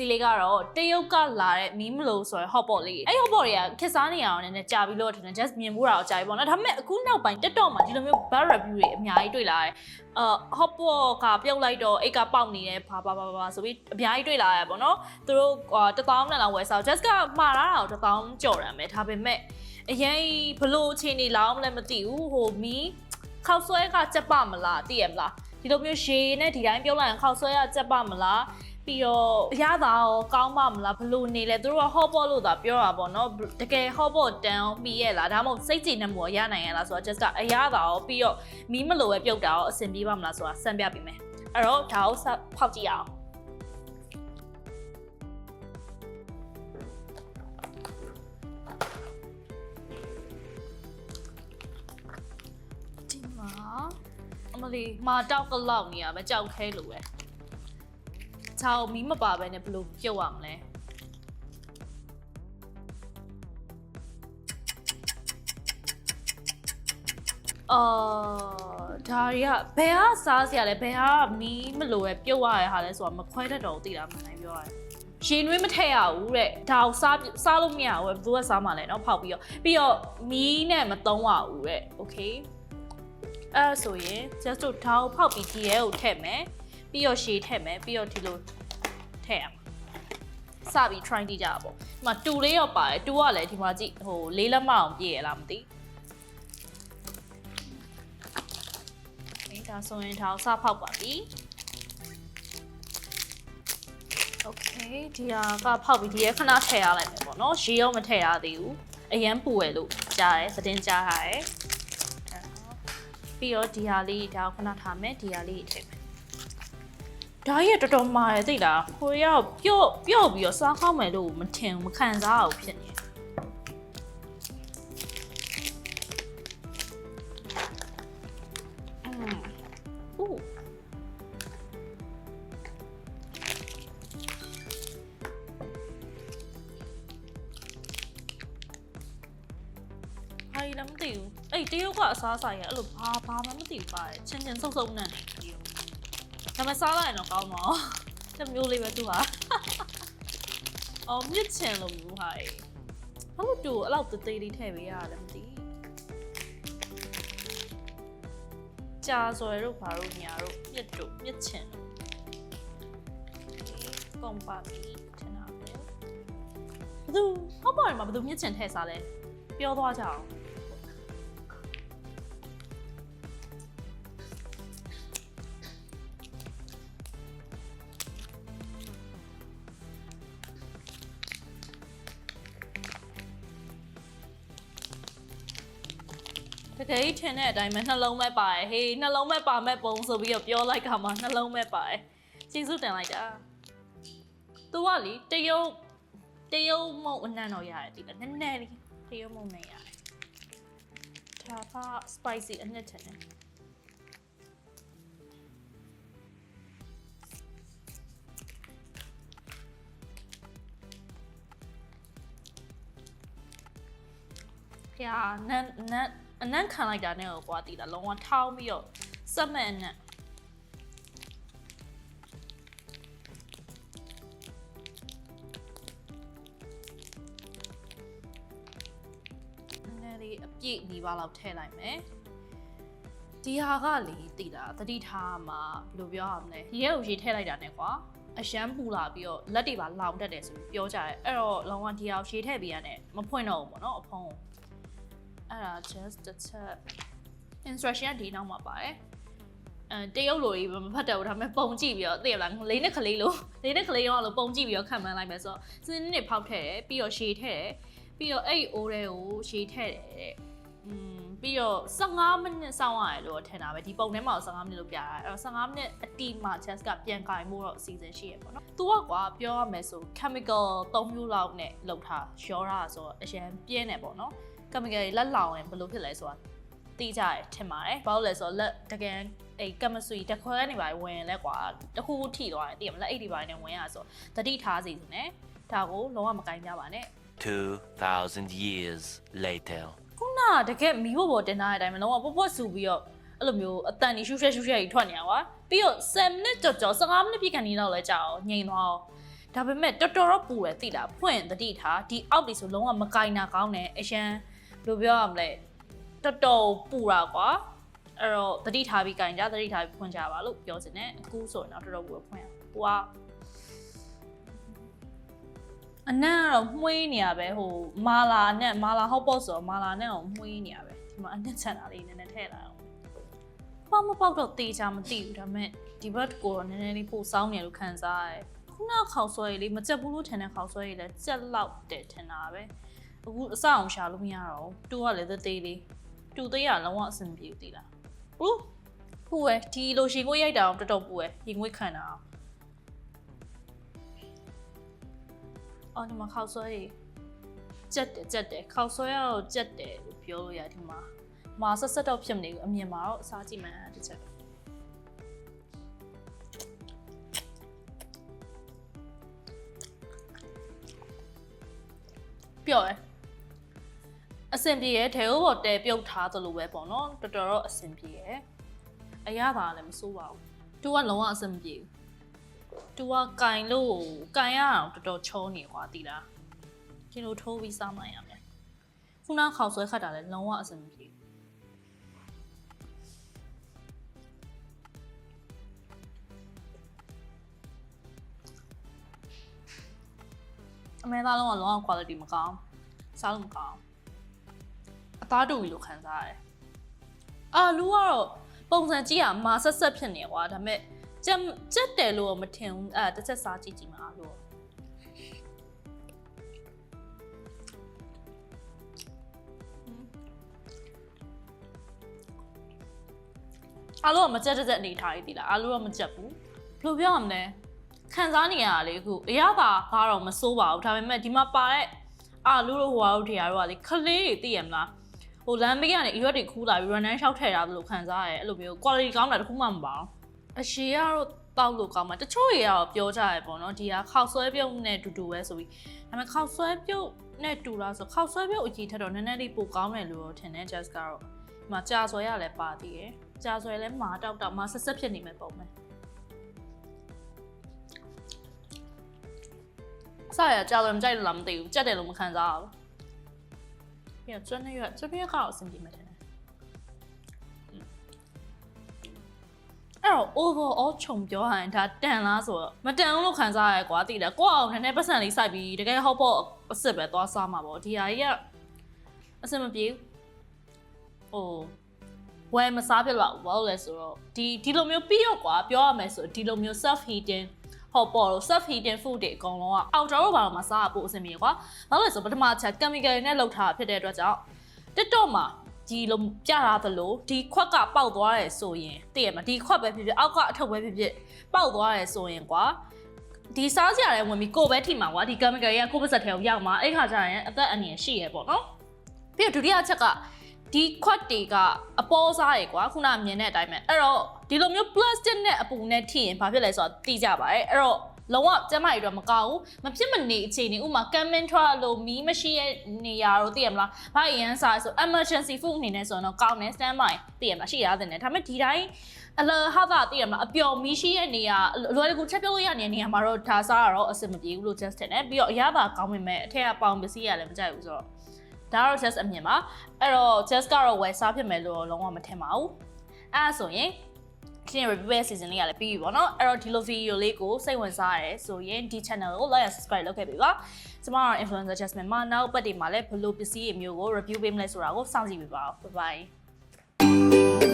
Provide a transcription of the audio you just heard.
စီလေးကတော့တရုတ်ကလာတဲ့မီးမလို့ဆိုရယ် hot pot လေးအဲ့ hot pot တွေကခက်စားနေအောင်နည်းနည်းကြာပြီးလို့ထင်တယ် just မြင်မှုတာတော့ကြာပြီပေါ့နော်ဒါပေမဲ့အခုနောက်ပိုင်း TikTok မှာဒီလိုမျိုး bad review တွေအများကြီးတွေ့လာတယ်အာ hot pot ကပြုတ်လိုက်တော့အိတ်ကပေါက်နေတယ်ဘာဘာဘာဘာဆိုပြီးအများကြီးတွေ့လာရပေါ့နော်သူတို့တစ်သောင်းနဲ့လောက်ဝယ်စား just ကမှားလာတာတော့တစ်သောင်းကြော်ရမယ်ဒါပေမဲ့အရင်ဘလို့အခြေအနေလောက်မလဲမသိဘူးဟိုမီးခောက်ဆွဲကကြက်ပမလားသိရမလား ဒီလိုမျိုးရေနဲ့ဒီတိုင်းပြုတ်လိုက်ရင်ခောက်ဆွဲကကြက်ပမလားပြီးတော့အရသာရောကောင်းပါမလားဘလို့နေလဲသူတို့က hot pot လို့သာပြောတာပေါ့နော်တကယ် hot pot တန်ပြီးရဲ့လားဒါမှမဟုတ်စိတ်ကြည်နေမှုရနိုင်ရလားဆိုတော့ just ကအရသာရောပြီးတော့မီးမလိုပဲပြုတ်တာရောအဆင်ပြေပါမလားဆိုတာစမ်းပြပေးမယ်အဲ့တော့ဒါကိုစဖောက်ကြည့်အောင် မလီမာတောက်ကလောက်နေရပဲကြောက်ခဲလို့ပဲချောင်းမီးမပါပဲနဲ့ဘယ်လိုပြုတ်ရမလဲအော်ဒါတွေကဘယ်ဟာစားစရာလဲဘယ်ဟာမီးမလိုပဲပြုတ်ရတဲ့ဟာလဲဆိုတာမခွဲတတ်တော့ဘူးသိလားမနိုင်ပြောရတယ်ရှင်နွေးမထည့်ရဘူးတဲ့ဒါကိုစားစားလို့မရဘူးဘယ်သူကစားမှလဲเนาะဖောက်ပြီးတော့ပြီးတော့မီးနဲ့မသုံးရဘူးတဲ့ okay အဲ့ဒါဆိုရင် just တို့ဒါကိုဖောက်ပြီးဒီရဲကိုထည့်မယ်ပြီးတော့ရှည်ထည့်မယ်ပြီးတော့ဒီလိုထည့်ရမှာစပြီး try ကြည့်ကြတာပေါ့ဒီမှာတူလေးရောပါတယ်တူကလည်းဒီမှာကြည့်ဟိုလေးလက်မအောင်ပြည့်ရလားမသိဘူးဒါဆိုရင်ဒါကိုစဖောက်ပါပြီ Okay ဒီဟာကဖောက်ပြီးဒီရခဏထည့်ရလိုက်မယ်ပေါ့နော်ရေရောမထည့်ရသေးဘူးအရန်ပူရလို့ကြားတယ်သတင်းကြားထားတယ် ပြီးတော့ဒီဟာလေးဒါခုနထားမယ်ဒီဟာလေးထည့်မယ်ဒါရတော်တော်မာတယ်သိလားခိုရီးယားပြော့ပြော့ပြီးတော့စားခေါက်မယ်လို့မထင်မခံစားအောင်ဖြစ်နေိုင်လည်းမသိဘူး အဲ့တရုတ်ကအစားအစာကြီးအဲ့လိုဘာဘာမှမသိဘူးပါတယ်ချင်းချင်းဆုပ်ဆုပ်နဲ့တရုတ်ဒါပေမဲ့စားလိုက်ရင်တော့ကောင်းတော့တစ်မျိုးလေးပဲသူဟာအော်မြစ်ချင်လို့မျိုးဟာကြီးဘာလို့တူအဲ့လောက်သေးသေးလေးထည့်ပေးရလဲမသိကြာဆိုရတော့ဘာလို့ညာတော့မြစ်တို့မြစ်ချင်ကုန်ပါပြီထင်တာပဲဘသူဟောက်ပါတယ်မှာဘသူမြစ်ချင်ထည့်စားလဲပြောသွားကြအောင် တကယ်ကြီးထင်တဲ့အတိုင်းပဲနှလုံးမဲ့ပါတယ်ဟေးနှလုံးမဲ့ပါမဲ့ပုံဆိုပြီးတော့ပြောလိုက်ကမှနှလုံးမဲ့ပါတယ်ကျေးဇူးတင်လိုက်တာသူကလေတရုတ်တရုတ်မုံအနံ့တော့ရတယ်ဒီကနည်းနည်းလေးတရုတ်မုံနဲ့ရတယ်ဒါက spicy အနှစ်ထင်တယ်ပြာနန်းနန်း အနံ့ခံလိုက်တာနဲ့ကိုကွာတည်တာလုံးဝထောင်းပြီးတော့စက်မဲ့အနံ့နည်းနည်းလေးအပြည့်နီးပါးလောက်ထည့်လိုက်မယ်ဒီဟာကလေတည်တာတတိထားမှာဘယ်လိုပြောရမလဲရဲကိုရေထည့်လိုက်တာနဲ့ကွာအရန်ပူလာပြီးတော့လက်တွေပါလောင်တတ်တယ်ဆိုပြီးပြောကြတယ်အဲ့တော့လုံးဝဒီဟာကိုရေထည့်ပေးရတဲ့မဖွင့်တော့ဘူးပေါ့နော်အဖုံးကို အဲ့ဒါ just တစ်ချက် instruction ကဒီနောက်မှာပါတယ်အဲတရုတ်လိုကြီးမဖတ်တယ်ဘူးဒါပေမဲ့ပုံကြည့်ပြီးတော့သိရလားလေးနဲ့ကလေးလိုလေးနဲ့ကလေးရောလို့ပုံကြည့်ပြီးတော့ခံမှန်းလိုက်မယ်ဆိုတော့စင်းနဲ့ဖောက်ထည့်တယ်ပြီးတော့ရှည်ထည့်တယ်ပြီးတော့အဲ့အိုးတွေကိုရှည်ထည့်တယ်တဲ့ อืมပြီးတော့15မိနစ်စောင့်ရတယ်လို့ထင်တာပဲဒီပုံထဲမှာ15မိနစ်လို့ပြတာအဲ့တော့15မိနစ်အတီမှာ chest ကပြန်ကင်ဖို့တော့အစီအစဉ်ရှိရပေါ့နော်။ तू ကကွာပြောရမယ်ဆို chemical 3မျိုးလောက်နဲ့လောက်ထားရောတာဆိုတော့အရန်ပြင်းတယ်ပေါ့နော်။ chemical တွေလက်လောင်ရင်ဘယ်လိုဖြစ်လဲဆိုတာသိကြရထင်ပါတယ်။ဘာလို့လဲဆိုတော့လက်တကယ်အဲ့ chemistry တခွဲနေပါဝင်ရင်လဲကွာတခုခုထိသွားတယ်သိရမလားအဲ့ဒီပါနေဝင်ရဆိုတတိထားစီနေ။ဒါကိုလုံးဝမကင်ကြပါနဲ့။ 2,000 years later. ခုနကတကယ်မီးဖို့ပေါ်တင်ထားတဲ့အတိုင်းမလုံးဝပွတ်ပွတ်ဆူပြီးတော့အဲ့လိုမျိုးအတန်ကြီးရှူရှက်ရှူရှက်ကြီးထွက်နေတာကွာပြီးတော့7မိနစ်ကြော်ကြော်15မိနစ်ပြည့်ခန့်နေတော့လဲကြာအောင်ငြိမ်သွားအောင်ဒါပေမဲ့တော်တော်တော့ပူတယ်သိလားဖွင့်တတိထားဒီအောက်ဒီဆိုလုံးဝမကင်နာကောင်းတယ်အရန်ဘယ်လိုပြောရမလဲတော်တော်ပူတာကွာအဲ့တော့တတိထားပြီးကင်ကြတတိထားပြီးဖွင့်ကြပါလို့ပြောချင်တယ်အခုဆိုရင်တော့တော်တော်ပူရဖွင့်ရပူက အနက်ကတော့မှွေးနေရပဲဟိုမာလာနဲ့မာလာဟော့ပေါ့ဆိုတော့မာလာနဲ့ကိုမှွေးနေရပဲဒီမှာအနက်ချန်တာလေးနည်းနည်းထည့်လာအောင်ပေါက်မပေါက်တော့တေးချာမသိဘူးဒါပေမဲ့ဒီဘက်ကိုတော့နည်းနည်းလေးပို့စောင်းနေလို့ခံစားရတယ်ခုနခေါက်ဆွဲရည်လေးမကြက်ဘူးလို့ထင်တဲ့ခေါက်ဆွဲရည်လည်းကြက်လောက်တယ်ထင်တာပဲအခုအစအောင်ရှာလို့မရတော့ဘူးတူကလည်းသေးသေးလေးတူသေးရလုံးဝအဆင်ပြေဘူးသိလားဦးပူဝဲဒီလိုရှင်ကိုရိုက်တာအောင်တော်တော်ပူဝဲရင်ငွေခံတာအောင် အော်ဒီမှာခေါက်ဆွဲရည်ကြက်တယ်ကြက်တယ်ခေါက်ဆွဲရတော့ကြက်တယ်လို့ပြောလို့ရဒီမှာဒီမှာဆက်ဆက်တော့ဖြစ်မနေဘူးအမြင်မှာတော့အစားကြည့်မှန်းတစ်ချက်ပြော့ရယ်အဆင်ပြေရယ်ထဲဘောတဲပြုတ်ထားသလိုပဲပေါ့နော်တော်တော်တော့အဆင်ပြေရယ်အရသာလည်းမစိုးပါဘူးသူကလုံးဝအဆင်မပြေဘူး သူကကင်လို့ကင်ရအောင်တော်တော်ချောနေကွာတိလားကင်လိုထိုးပြီးစားမှရမယ်ခုနခေါက်ဆွဲခတ်တာလည်းလုံးဝအဆင်မပြေဘူးအမဲသားလုံးကလုံးဝ quality မကောင်းစားလို့မကောင်းအသားတူပြီလို့ခံစားရတယ်အာလူကတော့ပုံစံကြည့်ရမာဆက်ဆက်ဖြစ်နေကွာဒါပေမဲ့ ကြက်ကြက်တယ်လို့မထင်ဘူးအဲတစ်ချက်စားကြည့်ကြည့်မှာလို့အားလုံးကမကြက်တက်တက်အနေထားရည်ဒီလားအားလုံးကမကြက်ဘူးဘယ်လိုပြောရမလဲခံစားနေရတာလေအခုအရသာကတော့မစိုးပါဘူးဒါပေမဲ့ဒီမှာပါတဲ့အာလူတို့ဟိုဟာတို့တရားတို့ကလေခလေးတွေသိရမလားဟိုလမ်းဘေးကနေအရွက်တွေခူးလာပြီး run and shout ထည့်တာလို့ခံစားရတယ်အဲ့လိုမျိုး quality ကောင်းတာတခုမှမပါဘူး အရှိကတော့တောက်လို့ကောင်းမှာတချို့တွေကတော့ပြောကြရပေါ့နော်ဒီကခောက်ဆွဲပြုတ်နဲ့တူတူပဲဆိုပြီးဒါပေမဲ့ခောက်ဆွဲပြုတ်နဲ့တူလားဆိုခောက်ဆွဲပြုတ်အကြီးထက်တော့နည်းနည်းလေးပိုကောင်းတယ်လို့တော့ထင်တယ် just ကတော့ဒီမှာကြာဆွဲရလဲပါသေးတယ်ကြာဆွဲလဲမာတောက်တောက်မာဆက်ဆက်ဖြစ်နေမယ်ပုံမယ်အစရကြောက်တယ်မကြိုက်လို့လားမသိဘူးကြက်တယ်လို့မခံစားဘူးပြီးတော့ကျွန်းနဲ့ရွက်ကျွန်းနဲ့ကတော့အဆင်ပြေမှာတယ် အဲ့တော့ overall ခြုံပြောရရင်ဒါတန်လားဆိုတော့မတန်ဘူးလို့ခံစားရဲကွာတိတယ်ကိုယ့်အောင်နည်းနည်းပတ်စံလေးစိုက်ပြီးတကယ်ဟော့ပေါ့အစ်စ်ပဲသွားစားမှာပေါ့ဒီဟာကြီးကအဆင်မပြေဘူးဟိုဝယ်မစားဖြစ်တော့ဘာလို့လဲဆိုတော့ဒီဒီလိုမျိုးပြီးတော့ကွာပြောရမယ်ဆိုဒီလိုမျိုး self heating ဟောပေါ်လို့ self heating food တွေအကုန်လုံးက outdoor ဘာလို့မစားဖို့အဆင်ပြေကွာဘာလို့လဲဆိုပထမချက် chemical တွေနဲ့လုပ်ထားတာဖြစ်တဲ့အတွက်ကြောင့် TikTok မှာ ဒီလိုပြထားသလိုဒီခွက်ကပေါက်သွားတယ်ဆိုရင်သိရမှာဒီခွက်ပဲဖြစ်ဖြစ်အောက်ကအထုပ်ပဲဖြစ်ဖြစ်ပေါက်သွားတယ်ဆိုရင်ကွာဒီစားစရာတွေဝင်ပြီးကိုယ်ပဲထိမှာကွာဒီ chemical တွေကကိုယ်ပါစက်ထဲကိုရောက်မှာအဲ့ခါကျရင်အသက်အန္တရာယ်ရှိရပေါ့နော်ပြီးတော့ဒုတိယချက်ကဒီခွက်တွေကအပေါ်စားရယ်ကွာခုနမြင်တဲ့အတိုင်းပဲအဲ့တော့ဒီလိုမျိုး plastic နဲ့အပူနဲ့ထိရင်ဘာဖြစ်လဲဆိုတော့သိကြပါတယ်အဲ့တော့ လုံးဝကျန်းမာရေးတော့မကောင်းဘူးမဖြစ်မနေအခြေအနေဥမာ cabin truck လို့မီးမရှိရဲ့နေရာတော့သိရမလားဘာအရန်စားဆို emergency food အနေနဲ့ဆိုရင်တော့ကောင်းတယ် stand by သိရမလားရှိရတယ်နဲ့ဒါပေမဲ့ဒီတိုင်းအလဟာသာသိရမလားအပျော်မီးရှိရဲ့နေရာအလွယ်တကူချက်ပြုတ်လို့ရနေတဲ့နေရာမှာတော့ဒါစားရတော့အဆင်မပြေဘူးလို့ just ထင်တယ်ပြီးတော့အရသာကောင်းပေမဲ့အထက်ကပေါင်ပစ္စည်းရလည်းမကြိုက်ဘူးဆိုတော့ဒါတော့ just အမြင်ပါအဲ့တော့ just ကတော့ဝယ်စားဖြစ်မယ်လို့တော့လုံးဝမထင်ပါဘူးအဲ့ဒါဆိုရင် clean review season လေးကလည်းပြီးပြီပေါ့နော်အဲ့တော့ဒီလို video လေးကိုစိတ်ဝင်စားရတယ်ဆိုရင်ဒီ channel ကို like and subscribe လုပ်ခဲ့ပြီပါကျွန်မကတော့ influencer Jasmine မနောက်ပတ်ဒီမှာလည်းဘယ်လိုပစ္စည်းတွေမျိုးကို review ပေးမလဲဆိုတာကိုစောင့်ကြည့်ပေးပါဦး bye bye